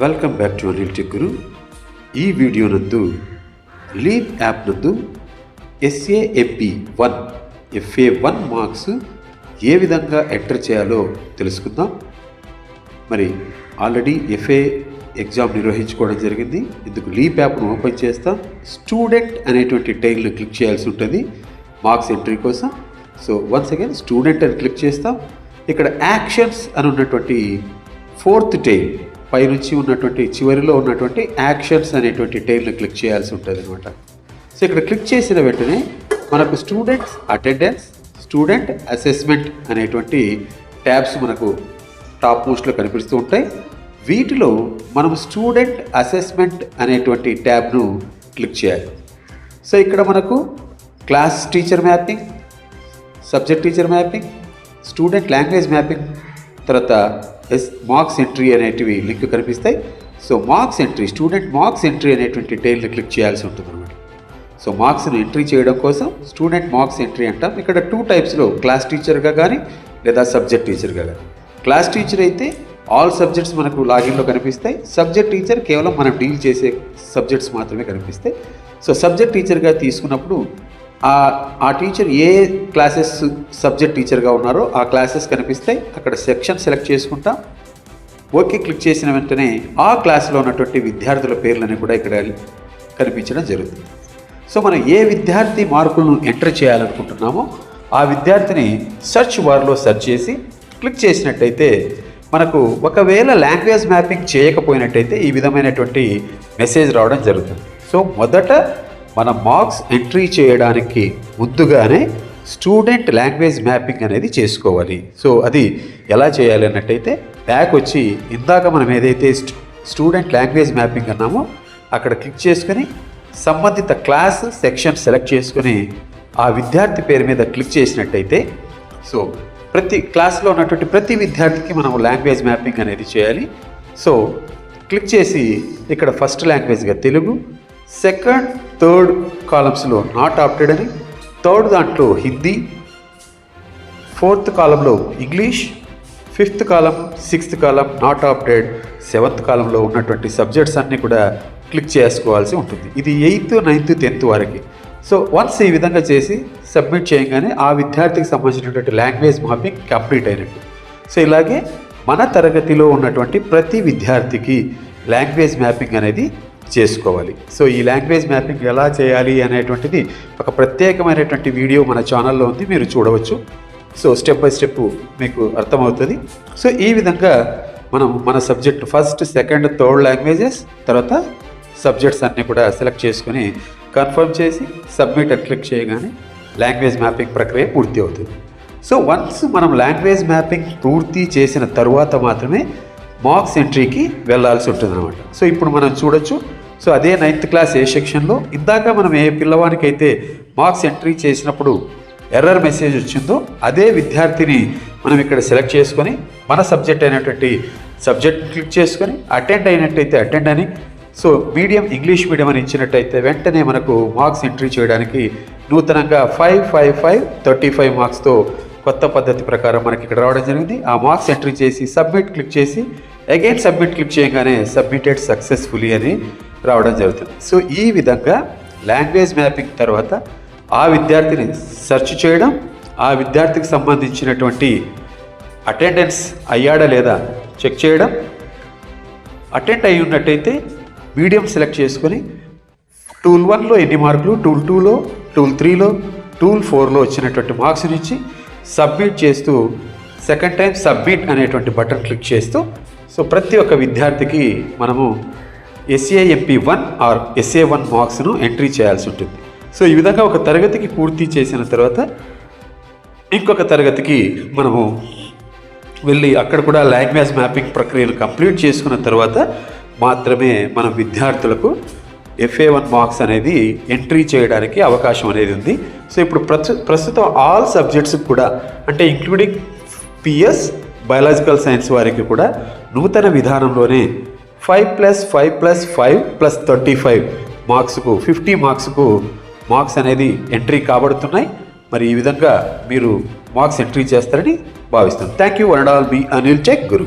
Welcome back to Anil Guru ఈ video నందు leap app నందు SAMP one FA one marks ఏ విధంగా enter చేయాలో తెలుసుకుందాం. మరి ఆల్రెడీ ఎఫ్ఏ ఎగ్జామ్ నిర్వహించుకోవడం జరిగింది. ఇందుకు లీప్ యాప్ను ఓపెన్ చేస్తాం. స్టూడెంట్ అనేటువంటి టైల్ను క్లిక్ చేయాల్సి ఉంటుంది. మార్క్స్ ఎంట్రీ కోసం. సో వన్స్ అగైన్ స్టూడెంట్ అని క్లిక్ చేస్తాం. ఇక్కడ యాక్షన్స్ అని ఉన్నటువంటి ఫోర్త్ టైల్ పైనుంచి ఉన్నటువంటి చివరిలో ఉన్నటువంటి యాక్షన్స్ అనేటువంటి టైల్ని క్లిక్ చేయాల్సి ఉంటుంది అనమాట సో ఇక్కడ క్లిక్ చేసిన వెంటనే మనకు స్టూడెంట్స్ అటెండెన్స్ స్టూడెంట్ అసెస్మెంట్ అనేటువంటి ట్యాబ్స్ మనకు టాప్ మోస్ట్లో కనిపిస్తూ ఉంటాయి. వీటిలో మనం స్టూడెంట్ అసెస్మెంట్ అనేటువంటి ట్యాబ్ను క్లిక్ చేయాలి. సో ఇక్కడ మనకు class teacher mapping subject teacher mapping student language mapping తర్వాత ఎస్ మార్క్స్ ఎంట్రీ అనేటివి లింక్ కనిపిస్తాయి. So marks entry student marks entry అనేటువంటి టైల్ని క్లిక్ చేయాల్సి ఉంటుంది అనమాట సో మార్క్స్ని ఎంట్రీ చేయడం కోసం స్టూడెంట్ మార్క్స్ ఎంట్రీ అంటాం. ఇక్కడ టూ టైప్స్లో క్లాస్ టీచర్గా కానీ లేదా సబ్జెక్ట్ టీచర్గా కానీ క్లాస్ టీచర్ అయితే ఆల్ సబ్జెక్ట్స్ మనకు లాగిన్లో కనిపిస్తాయి. సబ్జెక్ట్ టీచర్ కేవలం మనం డీల్ చేసే సబ్జెక్ట్స్ మాత్రమే కనిపిస్తాయి. సో సబ్జెక్ట్ టీచర్గా తీసుకున్నప్పుడు ఆ ఆ టీచర్ ఏ క్లాసెస్ సబ్జెక్ట్ టీచర్గా ఉన్నారో ఆ క్లాసెస్ కనిపిస్తాయి. అక్కడ సెక్షన్ సెలెక్ట్ చేసుకుంటాం. ఓకే క్లిక్ చేసిన వెంటనే ఆ క్లాస్లో ఉన్నటువంటి విద్యార్థుల పేర్లని కూడా ఇక్కడ కనిపించడం జరుగుతుంది. సో మనం ఏ విద్యార్థి మార్కులను ఎంటర్ చేయాలనుకుంటున్నామో ఆ విద్యార్థిని సెర్చ్ బార్లో సెర్చ్ చేసి క్లిక్ చేసినట్టయితే మనకు ఒకవేళ లాంగ్వేజ్ మ్యాపింగ్ చేయకపోయినట్టయితే ఈ విధమైనటువంటి మెసేజ్ రావడం జరుగుతుంది. సో మొదట మన మార్క్స్ ఎంట్రీ చేయడానికి ముందుగానే స్టూడెంట్ లాంగ్వేజ్ మ్యాపింగ్ అనేది చేసుకోవాలి. సో అది ఎలా చేయాలి అన్నట్టయితే బ్యాక్ వచ్చి ఇందాక మనం ఏదైతే స్టూడెంట్ లాంగ్వేజ్ మ్యాపింగ్ అన్నామో అక్కడ క్లిక్ చేసుకొని సంబంధిత క్లాస్ సెక్షన్ సెలెక్ట్ చేసుకొని ఆ విద్యార్థి పేరు మీద క్లిక్ చేసినట్టయితే సో ప్రతి క్లాస్లో ఉన్నటువంటి ప్రతి విద్యార్థికి మనం లాంగ్వేజ్ మ్యాపింగ్ అనేది చేయాలి. సో క్లిక్ చేసి ఇక్కడ ఫస్ట్ లాంగ్వేజ్గా తెలుగు సెకండ్ థర్డ్ కాలమ్స్లో నాట్ ఆప్టెడ్ అని. థర్డ్ దాంట్లో హిందీ. ఫోర్త్ కాలంలో English fifth column sixth column not opted seventh కాలంలో ఉన్నటువంటి సబ్జెక్ట్స్ అన్నీ కూడా క్లిక్ చేసుకోవాల్సి ఉంటుంది. ఇది ఎయిత్ నైన్త్ టెన్త్ వరకు. సో వన్స్ ఈ విధంగా చేసి సబ్మిట్ చేయగానే ఆ విద్యార్థికి సంబంధించినటువంటి లాంగ్వేజ్ మ్యాపింగ్ కంప్లీట్ అయినట్టు. సో ఇలాగే మన తరగతిలో ఉన్నటువంటి ప్రతి విద్యార్థికి లాంగ్వేజ్ మ్యాపింగ్ అనేది చేసుకోవాలి. సో ఈ లాంగ్వేజ్ మ్యాపింగ్ ఎలా చేయాలి అనేటువంటిది ఒక ప్రత్యేకమైనటువంటి వీడియో మన ఛానల్లో ఉంది మీరు చూడవచ్చు. సో స్టెప్ బై స్టెప్ మీకు అర్థమవుతుంది. సో ఈ విధంగా మనం మన subject first second third languages తర్వాత సబ్జెక్ట్స్ అన్నీ కూడా సెలెక్ట్ చేసుకొని కన్ఫర్మ్ చేసి సబ్మిట్ అని క్లిక్ చేయగానే లాంగ్వేజ్ మ్యాపింగ్ ప్రక్రియ పూర్తి అవుతుంది. సో వన్స్ మనం లాంగ్వేజ్ మ్యాపింగ్ పూర్తి చేసిన తర్వాత మాత్రమే మార్క్స్ ఎంట్రీకి వెళ్ళాల్సి ఉంటుంది అనమాట సో ఇప్పుడు మనం చూడొచ్చు సో అదే నైన్త్ క్లాస్ ఏ సెక్షన్లో ఇందాక మనం ఏ పిల్లవానికైతే అయితే మార్క్స్ ఎంట్రీ చేసినప్పుడు ఎర్రర్ మెసేజ్ వచ్చిందో అదే విద్యార్థిని మనం ఇక్కడ సెలెక్ట్ చేసుకొని మన సబ్జెక్ట్ అయినటువంటి సబ్జెక్ట్ క్లిక్ చేసుకొని అటెండ్ అయినట్టయితే అటెండ్ అని. సో మీడియం ఇంగ్లీష్ మీడియం అని ఇచ్చినట్టయితే వెంటనే మనకు మార్క్స్ ఎంట్రీ చేయడానికి నూతనంగా five five five thirty five మార్క్స్తో కొత్త పద్ధతి ప్రకారం మనకి ఇక్కడ రావడం జరిగింది. ఆ మార్క్స్ ఎంట్రీ చేసి సబ్మిట్ క్లిక్ చేసి అగైన్ సబ్మిట్ క్లిక్ చేయగానే సబ్మిటెడ్ సక్సెస్ఫుల్లీ అని రావడం జరుగుతుంది. సో ఈ విధంగా లాంగ్వేజ్ మ్యాపింగ్ తర్వాత ఆ విద్యార్థిని సెర్చ్ చేయడం ఆ విద్యార్థికి సంబంధించినటువంటి అటెండెన్స్ అయ్యాడా లేదా చెక్ చేయడం అటెండ్ అయి ఉన్నట్టయితే మీడియం సెలెక్ట్ చేసుకొని టూల్ వన్లో ఎన్ని మార్కులు టూల్ టూలో టూల్ త్రీలో టూల్ ఫోర్లో వచ్చినటువంటి మార్క్స్ నుంచి సబ్మిట్ చేస్తూ సెకండ్ టైం సబ్మిట్ అనేటువంటి బటన్ క్లిక్ చేస్తూ సో ప్రతి ఒక్క విద్యార్థికి మనము SAMP one or SA one మార్క్స్ను entry చేయాల్సి ఉంటుంది. సో ఈ విధంగా ఒక తరగతికి పూర్తి చేసిన తర్వాత ఇంకొక తరగతికి మనము వెళ్ళి అక్కడ కూడా లాంగ్వేజ్ మ్యాపింగ్ ప్రక్రియను కంప్లీట్ చేసుకున్న తర్వాత మాత్రమే మన విద్యార్థులకు ఎఫ్ఏ వన్ మార్క్స్ అనేది ఎంట్రీ చేయడానికి అవకాశం అనేది ఉంది. సో ఇప్పుడు ప్రస్తు ప్రస్తుతం ఆల్ సబ్జెక్ట్స్ కూడా అంటే ఇంక్లూడింగ్ పిఎస్ బయాలజికల్ సైన్స్ వారికి కూడా నూతన విధానంలోనే five plus five plus five plus thirty five మార్క్స్కు fifty మార్క్స్కు మార్క్స్ అనేది ఎంట్రీ కాబడుతున్నాయి. మరి ఈ విధంగా మీరు మార్క్స్ ఎంట్రీ చేస్తారని భావిస్తాను thank you one and all bye Anil tech Guru